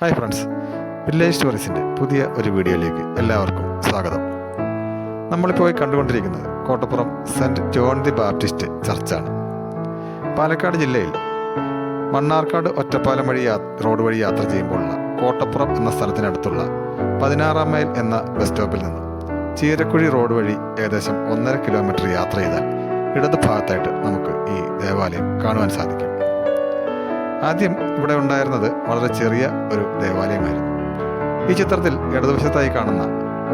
Hi friends village സ്റ്റോറീസിന്റെ പുതിയ ഒരു വീഡിയോയിലേക്ക് എല്ലാവർക്കും സ്വാഗതം. നമ്മളിപ്പോൾ കണ്ടുകൊണ്ടിരിക്കുന്നത് Kottappuram saint John the Baptist ചർച്ചാണ്. Palakkad ജില്ലയിൽ മണ്ണാർക്കാട് ഒറ്റപ്പാലം വഴി റോഡ് വഴി യാത്ര ചെയ്യുമ്പോഴുള്ള കോട്ടപ്പുറം എന്ന സ്ഥലത്തിനടുത്തുള്ള പതിനാറാം മൈൽ എന്ന ബസ് സ്റ്റോപ്പിൽ നിന്ന് ചീരക്കുഴി റോഡ് വഴി ഏകദേശം ഒന്നര കിലോമീറ്റർ യാത്ര ചെയ്താൽ ഇടതുഭാഗത്തായിട്ട് നമുക്ക് ഈ ദേവാലയം കാണുവാൻ സാധിക്കും. ആദ്യം ഇവിടെ ഉണ്ടായിരുന്നത് വളരെ ചെറിയ ഒരു ദേവാലയമായിരുന്നു. ഈ ചിത്രത്തിൽ ഇടതുവശത്തായി കാണുന്ന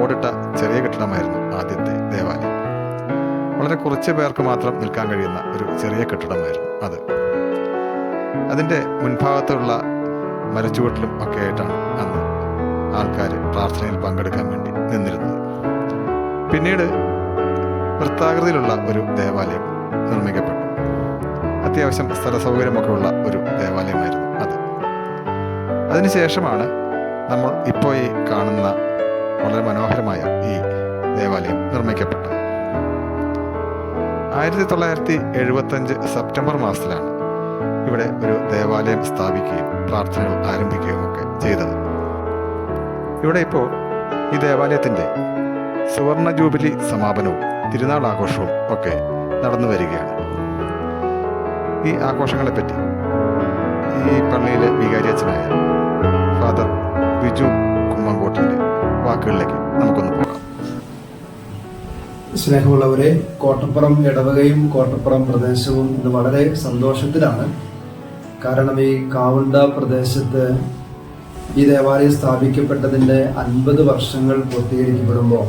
ഓടിട്ട ചെറിയ കെട്ടിടമായിരുന്നു ആദ്യത്തെ ദേവാലയം. വളരെ കുറച്ച് പേർക്ക് മാത്രം നിൽക്കാൻ കഴിയുന്ന ഒരു ചെറിയ കെട്ടിടമായിരുന്നു അത്. അതിന്റെ മുൻഭാഗത്തുള്ള മരച്ചുവട്ടിലും ഒക്കെ ആയിട്ടാണ് അന്ന് ആൾക്കാർ പ്രാർത്ഥനയിൽ പങ്കെടുക്കാൻ വേണ്ടി നിന്നിരുന്നത്. പിന്നീട് വൃത്താകൃതിയിലുള്ള ഒരു ദേവാലയം നിർമ്മിക്കപ്പെട്ടു. അത്യാവശ്യം സ്ഥല സൗകര്യമൊക്കെ ഉള്ള ഒരു ദേവാലയമായിരുന്നു അത്. അതിനുശേഷമാണ് നമ്മൾ ഇപ്പോൾ ഈ കാണുന്ന വളരെ മനോഹരമായ ഈ ദേവാലയം നിർമ്മിക്കപ്പെട്ടത്. ആയിരത്തി തൊള്ളായിരത്തി എഴുപത്തഞ്ച് സെപ്റ്റംബർ മാസത്തിലാണ് ഇവിടെ ഒരു ദേവാലയം സ്ഥാപിക്കുകയും പ്രാർത്ഥനകൾ ആരംഭിക്കുകയും ഒക്കെ ചെയ്തത്. ഇവിടെ ഇപ്പോൾ ഈ ദേവാലയത്തിന്റെ സുവർണ ജൂബിലി സമാപനവും തിരുനാൾ ആഘോഷവും ഒക്കെ നടന്നു വരികയാണ് ഈ ആഘോഷങ്ങളെപ്പറ്റി. ഈ പള്ളിയിലെ വികാരിയച്ഛനായ ഫാദർ ബിജു കുമ്മങ്കോട്ടിന്റെ വാക്കുകളിലേക്ക് നമുക്കൊന്ന് പോകാം. സ്നേഹമുള്ളവരെ കോട്ടപ്പുറം ഇടവകയും കോട്ടപ്പുറം പ്രദേശവും ഇന്ന് വളരെ സന്തോഷത്തിലാണ്. കാരണം ഈ കാവുണ്ട പ്രദേശത്ത് ഈ ദേവാലയം സ്ഥാപിക്കപ്പെട്ടതിന്റെ അൻപത് വർഷങ്ങൾ പൂർത്തീകരിക്കപ്പെടുമ്പോൾ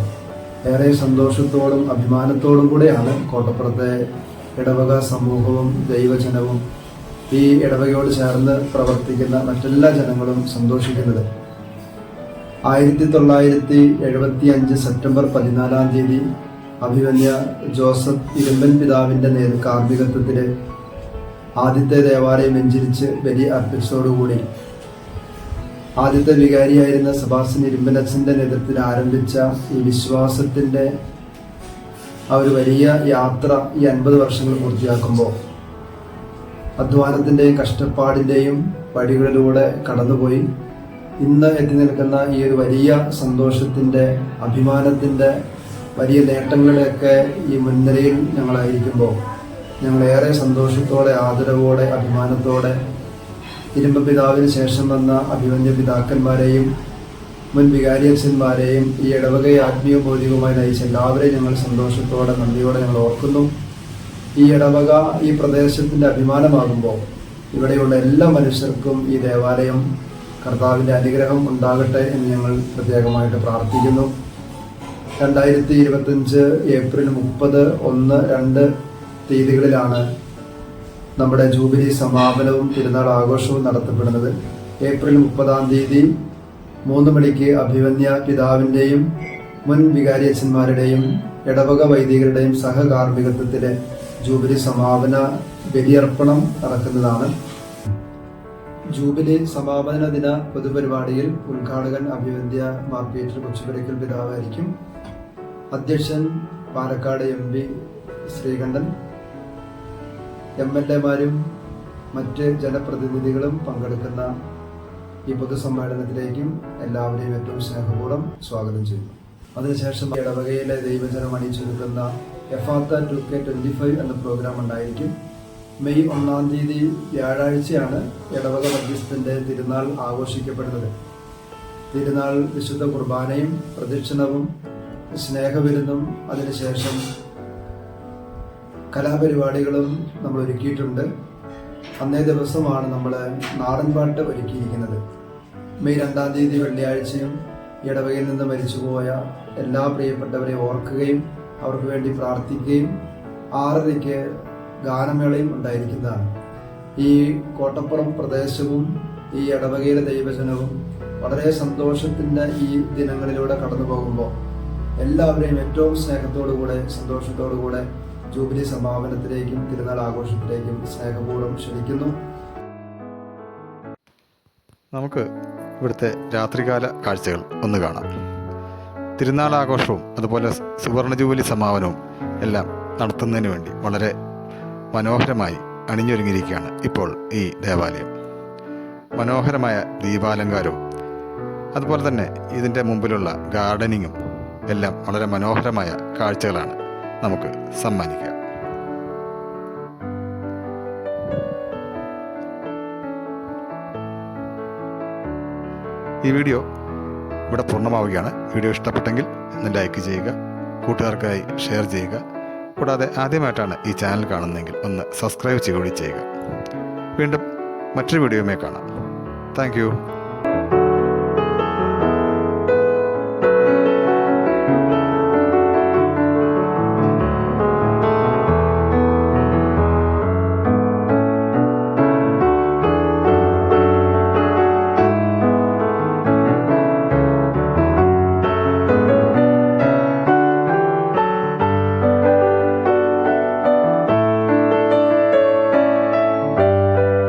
ഏറെ സന്തോഷത്തോടും അഭിമാനത്തോടും കൂടെയാണ് കോട്ടപ്പുറത്തെ ഇടവക സമൂഹവും ദൈവജനവും ഈ ഇടവകയോട് ചേർന്ന് പ്രവർത്തിക്കുന്ന മറ്റെല്ലാ ജനങ്ങളും സന്തോഷിക്കുന്നത്. ആയിരത്തി തൊള്ളായിരത്തി എഴുപത്തി അഞ്ച് സെപ്റ്റംബർ പതിനാലാം തീയതി അഭിമന്യ ജോസഫ് ഇരുമ്പൻ പിതാവിന്റെ നേതൃ കാർമ്മികത്വത്തിൽ ആദ്യത്തെ ദേവാലയം വെഞ്ചരിച്ച് ബലി അർപ്പിച്ചതോടുകൂടി ആദ്യത്തെ വികാരിയായിരുന്ന സബാസിൻ ഇരുമ്പനച്ഛന്റെ നേതൃത്വത്തിൽ ആരംഭിച്ച ഈ വിശ്വാസത്തിന്റെ ആ ഒരു വലിയ യാത്ര ഈ അൻപത് വർഷങ്ങൾ പൂർത്തിയാക്കുമ്പോൾ അധ്വാനത്തിന്റെയും കഷ്ടപ്പാടിന്റെയും വഴികളിലൂടെ കടന്നുപോയി ഇന്ന് എത്തി നിൽക്കുന്ന ഈ ഒരു വലിയ സന്തോഷത്തിന്റെ അഭിമാനത്തിന്റെ വലിയ നേട്ടങ്ങളുടെയൊക്കെ ഈ മുൻനിരയിൽ ഞങ്ങളായിരിക്കുമ്പോൾ ഞങ്ങളേറെ സന്തോഷത്തോടെ ആദരവോടെ അഭിമാനത്തോടെ ഇരുമ്പ പിതാവിന് ശേഷം വന്ന അഭിമന്യ പിതാക്കന്മാരെയും മുൻ വികാരിയച്ഛന്മാരെയും ഈ ഇടവകയെ ആത്മീയ ഭൗതികവുമായി നയിച്ച എല്ലാവരെയും ഞങ്ങൾ സന്തോഷത്തോടെ നന്ദിയോടെ ഞങ്ങൾ ഓർക്കുന്നു. ഈ ഇടവക ഈ പ്രദേശത്തിന്റെ അഭിമാനമാകുമ്പോൾ ഇവിടെയുള്ള എല്ലാ മനുഷ്യർക്കും ഈ ദേവാലയം കർത്താവിന്റെ അനുഗ്രഹം ഉണ്ടാകട്ടെ എന്ന് ഞങ്ങൾ പ്രത്യേകമായിട്ട് പ്രാർത്ഥിക്കുന്നു. രണ്ടായിരത്തി ഇരുപത്തഞ്ച് ഏപ്രിൽ മുപ്പത് ഒന്ന് രണ്ട് തീയതികളിലാണ് നമ്മുടെ ജൂബിലി സമാപനവും തിരുനാൾ ആഘോഷവും നടത്തപ്പെടുന്നത്. ഏപ്രിൽ മുപ്പതാം തീയതി മൂന്ന് മണിക്ക് അഭിമന്യ പിതാവിന്റെയും മുൻ വികാരിയച്ഛന്മാരുടെയും ഇടവക വൈദികരുടെയും സഹകാർമ്മികത്വത്തിലെ ജൂബിലി സമാപന ബലിയർപ്പണം നടക്കുന്നതാണ്. ജൂബിലി സമാപന ദിന പൊതുപരിപാടിയിൽ ഉദ്ഘാടകൻ അഭിവന്ധ്യ മാർ പീറ്റർ കൊച്ചുപുരയ്ക്കൽ പിതാവായിരിക്കും. അധ്യക്ഷൻ Palakkad M P Sreekandan. M L എമാരും മറ്റ് ജനപ്രതിനിധികളും പങ്കെടുക്കുന്ന ഈ പൊതുസമ്മേളനത്തിലേക്കും എല്ലാവരെയും ഏറ്റവും സ്നേഹപൂർവം സ്വാഗതം ചെയ്യുന്നു. അതിനുശേഷം ഇടവകയിലെ ദൈവജനം അണിയിച്ചൊരുക്കുന്ന Ephphatha two K twenty five എന്ന പ്രോഗ്രാം ഉണ്ടായിരിക്കും. മെയ് ഒന്നാം തീയതി വ്യാഴാഴ്ചയാണ് ഇടവക മധ്യസ്ഥന്റെ തിരുനാൾ ആഘോഷിക്കപ്പെടുന്നത്. തിരുനാൾ വിശുദ്ധ കുർബാനയും പ്രദക്ഷിണവും സ്നേഹവിരുന്നും അതിനുശേഷം കലാപരിപാടികളും നമ്മൾ ഒരുക്കിയിട്ടുണ്ട് അന്നേ ദിവസമാണ് നമ്മൾ നാടൻപാട്ട് ഒരുക്കിയിരിക്കുന്നത്. മെയ് രണ്ടാം തീയതി വെള്ളിയാഴ്ചയും ഇടവകയിൽ നിന്ന് മരിച്ചുപോയ എല്ലാ പ്രിയപ്പെട്ടവരെ ഓർക്കുകയും അവർക്ക് വേണ്ടി പ്രാർത്ഥിക്കുകയും ആറരയ്ക്ക് ഗാനമേളയും ഉണ്ടായിരിക്കുന്നതാണ്. ഈ കോട്ടപ്പുറം പ്രദേശവും ഈ ഇടവകയിലെ ദൈവജനവും വളരെ സന്തോഷത്തിന്റെ ഈ ദിനങ്ങളിലൂടെ കടന്നു പോകുമ്പോൾ എല്ലാവരെയും ഏറ്റവും സ്നേഹത്തോടുകൂടെ സന്തോഷത്തോടുകൂടെ ജൂബിലി സമാപനത്തിലേക്കും തിരുനാൾ ആഘോഷത്തിലേക്കും സ്നേഹപൂർവം ക്ഷണിക്കുന്നു. നമുക്ക് ഇവിടുത്തെ രാത്രികാല കാഴ്ചകൾ ഒന്ന് കാണാം. തിരുനാൾ ആഘോഷവും അതുപോലെ സുവർണ ജൂബിലി സമാപനവും എല്ലാം നടത്തുന്നതിന് വേണ്ടി വളരെ മനോഹരമായി അണിഞ്ഞൊരുങ്ങിയിരിക്കുകയാണ് ഇപ്പോൾ ഈ ദേവാലയം. മനോഹരമായ ദീപാലങ്കാരവും അതുപോലെ തന്നെ ഇതിന്റെ മുമ്പിലുള്ള ഗാർഡനിങ്ങും എല്ലാം വളരെ മനോഹരമായ കാഴ്ചകളാണ് നമുക്ക് സമ്മാനിക്കാം. ഈ വീഡിയോ ഇവിടെ പൂർണമാവുകയാണ്. വീഡിയോ ഇഷ്ടപ്പെട്ടെങ്കിൽ ഒന്ന് ലൈക്ക് ചെയ്യുക കൂട്ടുകാർക്കായി ഷെയർ ചെയ്യുക. കൂടാതെ ആദ്യമായിട്ടാണ് ഈ ചാനൽ കാണുന്നതെങ്കിൽ ഒന്ന് സബ്സ്ക്രൈബ് ചെയ്യുകയും ചെയ്യുക. വീണ്ടും മറ്റൊരു വീഡിയോയുമേ കാണാം. താങ്ക്